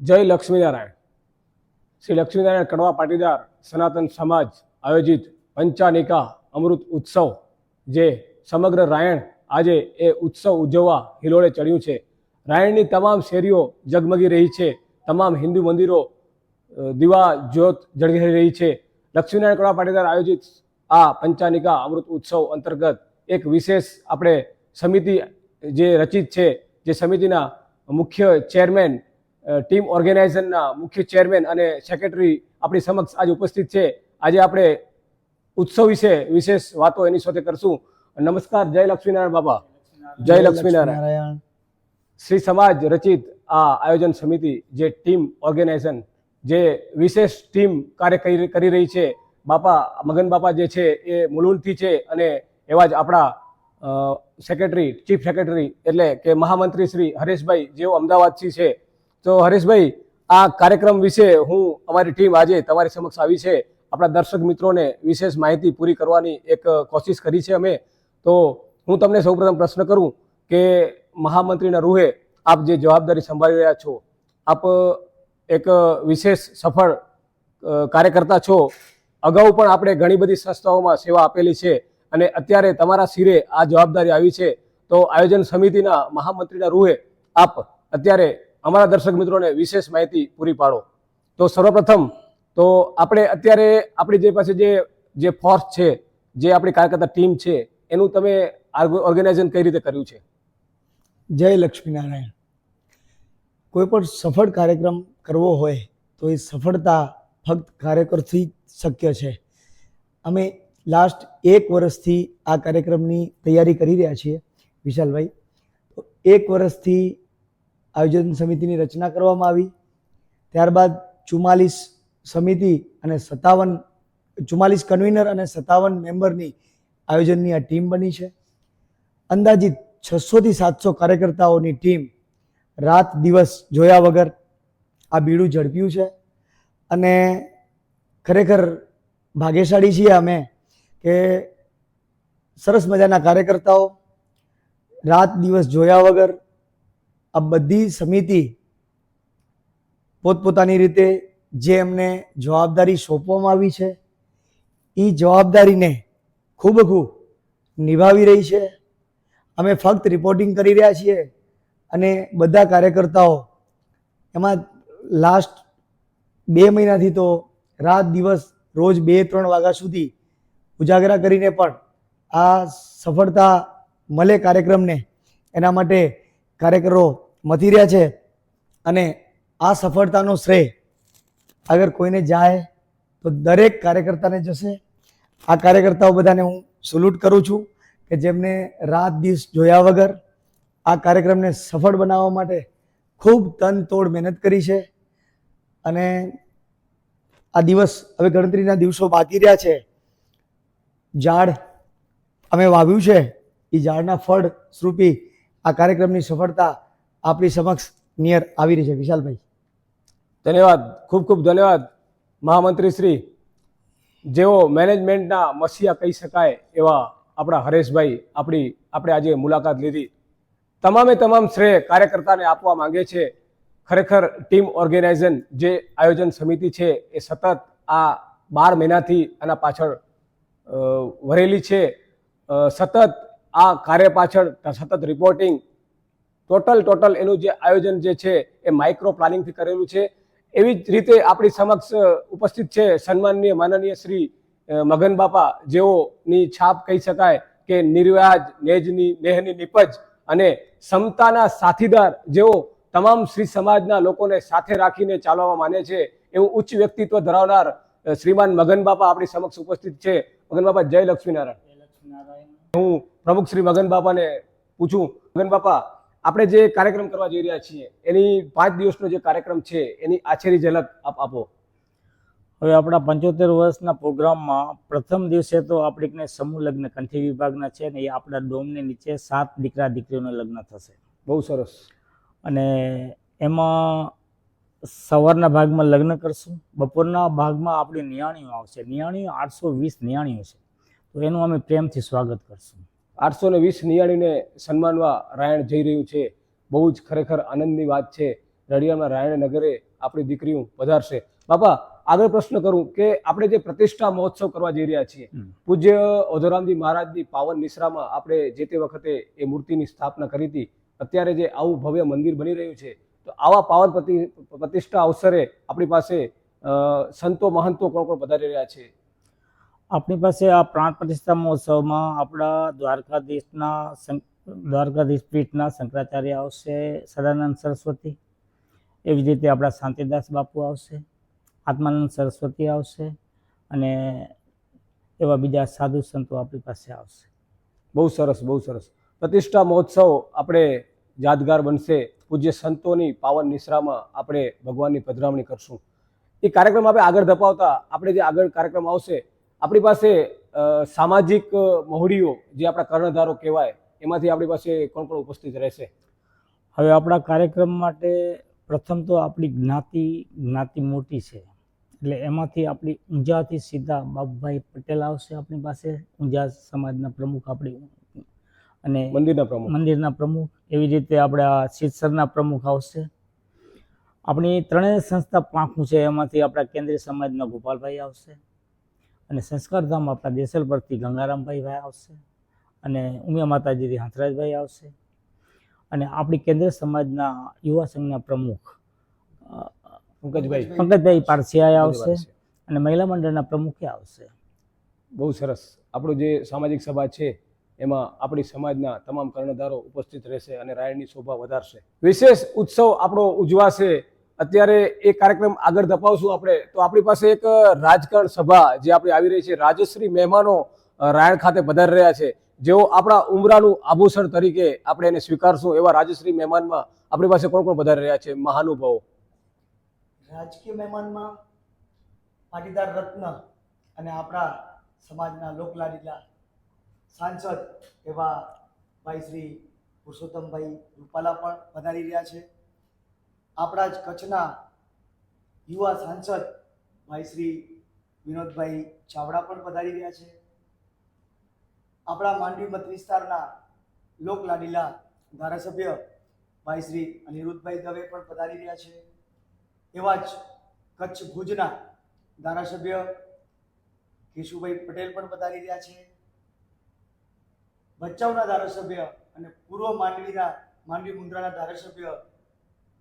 જય લક્ષ્મીનારાયણ. શ્રી લક્ષ્મીનારાયણ કડવા પાટીદાર સનાતન સમાજ આયોજિત પંચાનિકા અમૃત ઉત્સવ જે સમગ્ર રાયણ આજે એ ઉત્સવ ઉજવવા હિલોળે ચડ્યું છે. રાયણની તમામ શેરીઓ જગમગી રહી છે. તમામ હિન્દુ મંદિરો દીવા, જ્યોત જળગી રહી છે. લક્ષ્મીનારાયણ કડવા પાટીદાર આયોજિત આ પંચાનિકા અમૃત ઉત્સવ અંતર્ગત એક વિશેષ આપણે સમિતિ જે રચિત છે, જે સમિતિના મુખ્ય ચેરમેન ટીમ ઓર્ગેનાઇઝેશનના મુખ્ય ચેરમેન અને સેક્રેટરી આપણી સમક્ષ આજે ઉપસ્થિત છે. આજે આપણે ઉત્સવ વિશે વિશેષ વાતો એની સાથે કરશું. નમસ્કાર જય લક્ષ્મીનારાયણ બાબા જય લક્ષ્મીનારાયણ. શ્રી સમાજ રચિત આ આયોજન સમિતિ જે ટીમ ઓર્ગેનાઇઝેશન જે વિશેષ ટીમ કાર્ય કરી કરી રહી છે બાપા મગન બાપા જે છે એ મુલુંડથી છે અને એવા જ આપણા સેક્રેટરી ચીફ સેક્રેટરી એટલે કે મહામંત્રી શ્રી હરેશભાઈ જેઓ અમદાવાદથી છે તો હરેશભાઈ, આ કાર્યક્રમ વિશે હું અમારી ટીમ આજે તમારી સમક્ષ આવી છે. આપણા દર્શક મિત્રોને વિશેષ માહિતી પૂરી કરવાની એક કોશિશ કરી છે અમે. તો હું તમને સૌપ્રથમ પ્રશ્ન કરું કે મહામંત્રીના રૂહે આપ જે જવાબદારી સંભાળી રહ્યા છો, આપ એક વિશેષ સફળ કાર્યકર્તા છો. અગાઉ પણ આપણે ઘણી બધી સંસ્થાઓમાં સેવા આપેલી છે અને અત્યારે તમારા શિરે આ જવાબદારી આવી છે. તો આયોજન સમિતિના મહામંત્રીના રૂહે આપ અત્યારે અમારા દર્શક મિત્રોને વિશેષ માહિતી પૂરી પાડો. તો સર્વપ્રથમ તો આપણે અત્યારે આપણી જે પાસે જે જે ફોર્સ છે, જે આપણી કાર્યકર્તા ટીમ છે, એનું તમે ઓર્ગેનાઇઝેશન કઈ રીતે કર્યું છે? જય લક્ષ્મીનારાયણ. કોઈ પણ સફળ કાર્યક્રમ કરવો હોય તો એ સફળતા ફક્ત કાર્યકરથી શક્ય છે. અમે લાસ્ટ એક વર્ષથી આ કાર્યક્રમની તૈયારી કરી રહ્યા છીએ વિશાલભાઈ. તો એક વર્ષથી આયોજન સમિતિની રચના કરવામાં આવી. ત્યારબાદ ચુમ્માલીસ સમિતિ અને સત્તાવન, ચુમ્માલીસ કન્વીનર અને સત્તાવન મેમ્બરની આયોજનની આ ટીમ બની છે. અંદાજિત છસોથી સાતસો કાર્યકર્તાઓની ટીમ રાત દિવસ જોયા વગર આ બીડું ઝડપ્યું છે. અને ખરેખર ભાગ્યશાળી છીએ અમે કે સરસ મજાના કાર્યકર્તાઓ રાત દિવસ જોયા વગર આ બધી સમિતિ પોતપોતાની રીતે જે એમને જવાબદારી સોંપવામાં આવી છે એ જવાબદારીને ખૂબ ખૂબ નિભાવી રહી છે. અમે ફક્ત રિપોર્ટિંગ કરી રહ્યા છીએ અને બધા કાર્યકર્તાઓ એમાં લાસ્ટ બે મહિનાથી તો રાત, દિવસ, રોજ બે, ત્રણ વાગ્યા સુધી ઉજાગરા કરીને પણ આ સફળતા મળે કાર્યક્રમને એના માટે કાર્યકરો મથી રહ્યા છે અને આ સફળતાનો શ્રેય અગર કોઈને જાય તો દરેક કાર્યકર્તાને જશે. આ કાર્યકર્તાઓ બધાને હું સલ્યુટ કરું છું કે જેમને રાત દિવસ જોયા વગર આ કાર્યક્રમને સફળ બનાવવા માટે ખૂબ તન તોડ મહેનત કરી છે અને આ દિવસ હવે ગણતરીના દિવસો બાકી રહ્યા છે. ઝાડ અમે વાવ્યું છે. એ ઝાડના ફળ સ્વરૂપી આ કાર્યક્રમની સફળતા આપણી સમક્ષ નિયર આવી રહી છે. વિશાલભાઈ. ધન્યવાદ. ખૂબ ખૂબ ધન્યવાદ. મહામંત્રી શ્રી, જેઓ મેનેજમેન્ટના મસીહા કહી શકાય એવા આપણા હરેશભાઈ આપણી, આપણે આજે મુલાકાત લીધી. તમામે તમામ શ્રેય કાર્યકર્તાને આપવા માંગે છે. ખરેખર ટીમ ઓર્ગેનાઇઝન જે આયોજન સમિતિ છે એ સતત આ બાર મહિનાથી આના પાછળ વરેલી છે. સતત આ કાર્ય પાછળ સતત રિપોર્ટિંગ ટોટલ ટોટલ એનું જે આયોજન જે છે એ માઇક્રો પ્લાનિંગથી કરેલું છે. એવી જ રીતે આપણી સમક્ષ ઉપસ્થિત છે સન્માનનીય, માનનીય શ્રી મગન બાપા, જેઓની છાપ કહી શકાય કે નિર્વ્યાજ, નેજની, નેહની નિપજ અને સમતાના સાથીદાર જેઓ તમામ શ્રી સમાજના લોકોને સાથે રાખીને ચાલવામાં માને છે, એવું ઉચ્ચ વ્યક્તિત્વ ધરાવનાર શ્રીમાન મગન બાપા આપણી સમક્ષ ઉપસ્થિત છે. મગન બાપા, જય લક્ષ્મીનારાયણ. હું પ્રમુખ શ્રી મગન બાપાને પૂછું. મગન બાપા આપણે જે કાર્યક્રમ કરવા જઈ રહ્યા છીએ એની પાંચ દિવસનો જે કાર્યક્રમ છે એની આછેરી ઝલક આપ આપો. હવે આપણા પંચોતેર વર્ષના પ્રોગ્રામમાં પ્રથમ દિવસે તો આપણી કને સમૂહ લગ્ન કંઠી વિભાગના છે ને એ આપણા ડોમની નીચે સાત દીકરા દીકરીઓના લગ્ન થશે. બહુ સરસ. અને એમાં સવારના ભાગમાં લગ્ન કરશું બપોરના ભાગમાં આપણી નિયાણીઓ આવશે. નિયાણીઓ આઠસો વીસ નિયાણીઓ છે. તો એનું અમે પ્રેમથી સ્વાગત કરશું. આઠસો ને વીસ નિયાળીને સન્માનવા રાયણ જઈ રહ્યું છે. બહુ જ ખરેખર આનંદની વાત છે. રડિયાના રાયણ નગરે આપણી દીકરીઓ વધારશે બાપા આગળ પ્રશ્ન કરું કે આપણે જે પ્રતિષ્ઠા મહોત્સવ કરવા જઈ રહ્યા છીએ પૂજ્ય ઓધોરામજી મહારાજની પાવન નિશ્રામાં આપણે જે તે વખતે એ મૂર્તિની સ્થાપના કરી હતી અત્યારે જે આવું ભવ્ય મંદિર બની રહ્યું છે તો આવા પાવન પ્રતિ પ્રતિષ્ઠા અવસરે આપણી પાસે સંતો મહંતો કોણ કોણ પધારી રહ્યા છે? આપણી પાસે આ પ્રાણ પ્રતિષ્ઠા મહોત્સવમાં આપણા દ્વારકાધીશના દ્વારકાધીશ પીઠના શંકરાચાર્ય આવશે, સદાનંદ સરસ્વતી. એવી જ રીતે આપણા શાંતિદાસ બાપુ આવશે, આત્માનંદ સરસ્વતી આવશે અને એવા બીજા સાધુ સંતો આપણી પાસે આવશે. બહુ સરસ બહુ સરસ. પ્રતિષ્ઠા મહોત્સવ આપણે યાદગાર બનશે. પૂજ્ય સંતોની પાવન નિશ્રામાં આપણે ભગવાનની પધરામણી કરશું. એ કાર્યક્રમ આપણે આગળ ધપાવતા, આપણે જે આગળ કાર્યક્રમ આવશે આપણી પાસે સામાજિક મહોડીઓ જે આપણા કર્ણધારો કહેવાય એમાંથી આપણી પાસે કોણ કોણ ઉપસ્થિત રહેશે? હવે આપણા કાર્યક્રમ માટે પ્રથમ તો આપણી જ્ઞાતિ જ્ઞાતિ મોટી છે. એટલે એમાંથી આપણી ઊંઝાથી સીધા બાપભાઈ પટેલ આવશે આપણી પાસે ઊંઝા સમાજના પ્રમુખ આપણી અને મંદિરના પ્રમુખ. મંદિરના પ્રમુખ એવી રીતે આપણા શીતસરના પ્રમુખ આવશે. આપણી ત્રણેય સંસ્થા પાંખું છે એમાંથી આપણા કેન્દ્રીય સમાજના ગોપાલભાઈ આવશે. અને સંસ્કારધામ આપણા દેસલ પરથી ગંગારામભાઈ ભાઈ આવશે અને ઉમિયા માતાજીથી હંસરાજભાઈ આવશે. અને આપણી કેન્દ્ર સમાજના યુવા સંઘના પ્રમુખ પંકજભાઈ. પંકજભાઈ પારસિયા આવશે અને મહિલા મંડળના પ્રમુખે આવશે. બહુ સરસ. આપણું જે સામાજિક સભા છે એમાં આપણી સમાજના તમામ કર્ણધારો ઉપસ્થિત રહેશે અને રાયણની શોભા વધારશે. વિશેષ ઉત્સવ આપણો ઉજવાશે અત્યારે એ કાર્યક્રમ આગળ ધપાવશું આપણે. તો આપણી પાસે એક રાજકારણ સભા જે આપણી આવી રહી છે. રાજશ્રી મહેમાનો રાયણ ખાતે પધારી રહ્યા છે. જેઓ આપણા ઉમરાનું આભૂષણ તરીકે આપણે એને સ્વીકારશું એવા રાજશ્રી મહેમાનમાં આપણી પાસે કોણ કોણ પધારી રહ્યા છે? મહાનુભાવો. રાજકીય મહેમાનમાં પાટીદાર રત્ન અને આપણા સમાજના લોકલાડીલા સાંસદ એવા ભાઈ શ્રી પુરુષોત્તમભાઈ રૂપાલા પણ પધારી રહ્યા છે. આપણા જ કચ્છના યુવા સાંસદ ભાઈ શ્રી વિનોદભાઈ ચાવડા પણ પધારી રહ્યા છે. આપણા માંડવી મત વિસ્તારના લોકલાડીલા ધારાસભ્ય ભાઈ શ્રી અનિરુદ્ધભાઈ દવે પણ પધારી રહ્યા છે. એવા જ કચ્છ ભુજના ધારાસભ્ય કેશુભાઈ પટેલ પણ પધારી રહ્યા છે. ભચાઉના ધારાસભ્ય અને પૂર્વ માંડવીના માંડવી મુન્દ્રાના ધારાસભ્ય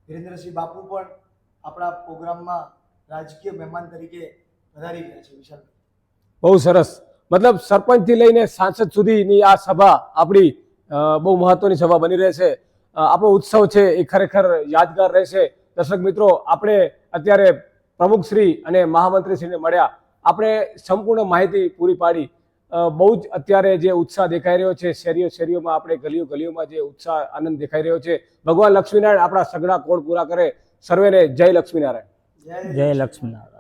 વિરેન્દ્રસિંહ બાપુ પણ આપણા પ્રોગ્રામમાં રાજકીય મહેમાન તરીકે પધારી ગયા છે, વિશાલ. બહુ સરસ. મતલબ સરપંચથી લઈને સાંસદ સુધીની આ સભા આપણી બહુ મહત્વની સભા બની રહેશે. આપણો ઉત્સવ છે એ ખરેખર યાદગાર રહેશે. દર્શક મિત્રો, આપણે અત્યારે પ્રમુખશ્રી અને મહામંત્રીશ્રીને મળ્યા. આપણે સંપૂર્ણ માહિતી પૂરી પાડી. બહુ જ અત્યારે જે ઉત્સાહ દેખાઈ રહ્યો છે, શેરીઓ શેરીઓમાં આપણે ગલીઓ ગલીઓમાં જે ઉત્સાહ, આનંદ દેખાઈ રહ્યો છે. ભગવાન લક્ષ્મીનારાયણ આપણા સગડા કોડ પૂરા કરે. સર્વેને જય લક્ષ્મીનારાયણ. જય લક્ષ્મીનારાયણ.